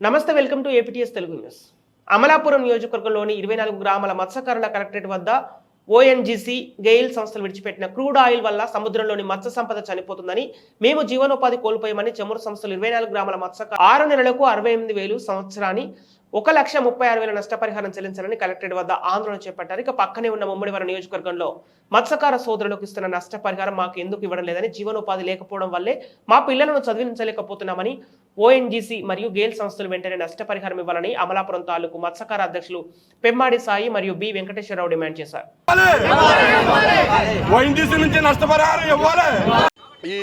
నమస్తే welcome to APTS Telugu news. Amalapuram నియోజకవర్గంలోని ఇరవై నాలుగు గ్రామాల మత్స్యకారుల కలెక్టరేట్ వద్ద ఓఎన్జీసీ గెయిల్ సంస్థలు విడిచిపెట్టిన క్రూడ్ ఆయిల్ వల్ల సముద్రంలోని మత్స్య సంపద చనిపోతుందని మేము జీవనోపాధి కోల్పోయామని చమురు సంస్థలు ఇరవై నాలుగు గ్రామాల మత్స్యకారు ఆరు నెలలకు అరవై ఎనిమిది వేలు సంవత్సరాన్ని ఒక లక్ష ముప్పై ఆరు వేల నష్టపరిహారం చెల్లించాలని కలెక్టరేట్ వద్ద ఆందోళన చేపట్టారు. ఇక పక్కనే ఉన్న ముమ్మడివరం నియోజకవర్గంలో మత్స్యకార సోదరులకు ఇస్తున్న నష్టపరిహారం మాకు ఎందుకు ఇవ్వడం లేదని జీవనోపాధి లేకపోవడం వల్లే మా పిల్లలను చదివించలేకపోతున్నామని ఓఎన్జీసీ మరియు గేల్ సంస్థలు వెంటనే నష్టపరిహారం ఇవ్వాలని అమలాపురం తాలూకు మత్స్యకార అధ్యక్షులు పెమ్మాడి సాయి మరియు బి వెంకటేశ్వరరావు డిమాండ్ చేశారు. నుంచి నష్టపరిహారం ఇవ్వాలి. ఈ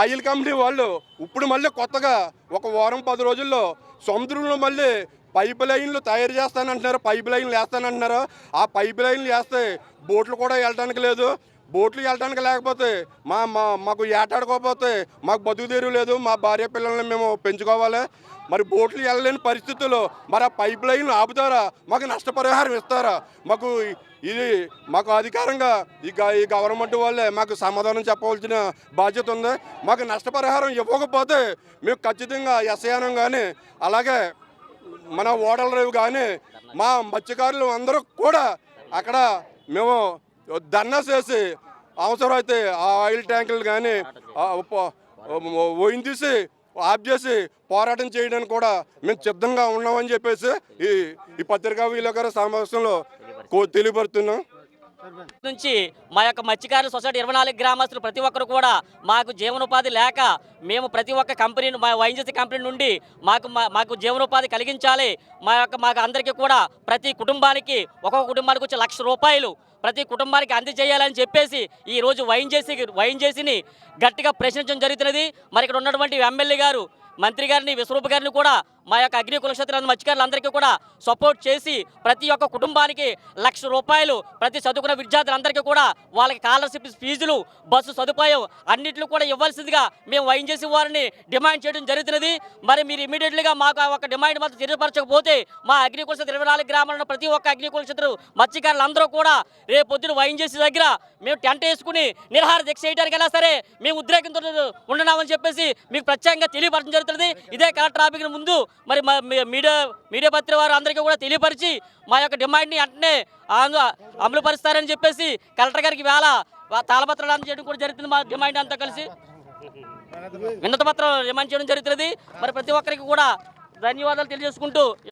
ఆయిల్ కంపెనీ వాళ్ళు ఇప్పుడు మళ్ళీ కొత్తగా ఒక వారం పది రోజుల్లో సముద్రంలో మళ్ళీ పైప్ లైన్లు తయారు చేస్తానంటున్నారు పైప్ లైన్లు వేస్తానంటున్నారు. ఆ పైప్ లైన్లు వేస్తే బోట్లు కూడా వెళ్ళడానికి లేదు. బోట్లు వెళ్ళడానికి లేకపోతే మా మా మాకు ఏటాడుకోకపోతే మాకు బతుకుదేరు లేదు మా భార్య పిల్లల్ని మేము పెంచుకోవాలి. మరి బోట్లు వెళ్ళలేని పరిస్థితుల్లో మరి ఆ పైప్ లైన్ ఆపుతారా? మాకు నష్టపరిహారం ఇస్తారా? మాకు ఇది మాకు అధికారంగా ఈ గ- ఈ గవర్నమెంట్ వాళ్ళే మాకు సమాధానం చెప్పవలసిన బాధ్యత ఉంది. మాకు నష్టపరిహారం ఇవ్వకపోతే మేము ఖచ్చితంగా ఎస్ఐనం కానీ అలాగే మన ఓడల రేవు కానీ మా మత్స్యకారులు అందరూ కూడా అక్కడ మేము ధర్నా చేసి అవసరమైతే ఆ ఆయిల్ ట్యాంకులు కానీ ఓయిన్ తీసి ఆఫ్ చేసి పోరాటం చేయడానికి కూడా మేము సిద్ధంగా ఉన్నామని చెప్పేసి ఈ ఈ పత్రికా విలేకరు సమావేశంలో తెలియపడుతున్నాం నుంచి మా యొక్క మత్స్యకారుల సొసైటీ ఇరవై నాలుగు గ్రామస్తులు ప్రతి ఒక్కరు కూడా మాకు జీవనోపాధి లేక మేము ప్రతి ఒక్క కంపెనీ మా వైఎన్జీసీ కంపెనీ నుండి మాకు మా- మాకు జీవనోపాధి కలిగించాలి. మా యొక్క మాకు అందరికీ కూడా ప్రతి కుటుంబానికి ఒక్కొక్క కుటుంబానికి వచ్చి లక్ష రూపాయలు ప్రతి కుటుంబానికి అందజేయాలని చెప్పేసి ఈ రోజు వైన్ చేసిని గట్టిగా ప్రశ్నించడం జరుగుతున్నది. మరి ఇక్కడ ఉన్నటువంటి ఎమ్మెల్యే గారు మంత్రి గారిని విశ్వరూప గారిని కూడా మా యొక్క అగ్ని కులక్షేత్ర మత్స్యకారులందరికీ కూడా సపోర్ట్ చేసి ప్రతి ఒక్క కుటుంబానికి లక్ష రూపాయలు ప్రతి చదువుకున్న విద్యార్థులందరికీ కూడా వాళ్ళకి స్కాలర్షిప్ ఫీజులు బస్సు సదుపాయం అన్నింటిలో కూడా ఇవ్వాల్సిందిగా మేము వైన్ వారిని డిమాండ్ చేయడం జరుగుతున్నది. మరి మీరు ఇమీడియట్లీగా మాకు ఆ ఒక డిమాండ్ మాత్రం తెలియపరచకపోతే మా అగ్ని కులక్షేత్ర ఇరవై నాలుగు గ్రామాల్లో ప్రతి ఒక్క అగ్ని కులక్షేత్ర మత్స్యకారులందరూ కూడా రేపు పొద్దున వైన్ దగ్గర మేము టెంట్ వేసుకుని నిరహార దీక్ష చేయడానికైనా సరే మేము ఉద్రేకంతో ఉండనామని చెప్పేసి మీకు ప్రత్యేకంగా తెలియపరచడం జరుగుతుంది ఇదే కలెక్టర్ ఆఫీస్ ముందు మరి మా మీ- మీడియా మీడియా పత్రిక వారు అందరికీ కూడా తెలియపరిచి మా యొక్క డిమాండ్ని వెంటనే అమలు అమలుపరుస్తారని చెప్పేసి కలెక్టర్ గారికి వేళ తాళపత్రాలు అందజేయడం కూడా జరుగుతుంది. మా డిమాండ్ అంతా కలిసి విన్నత పత్రం డిమాండ్ చేయడం జరుగుతుంది. మరి ప్రతి ఒక్కరికి కూడా ధన్యవాదాలు తెలియజేసుకుంటూ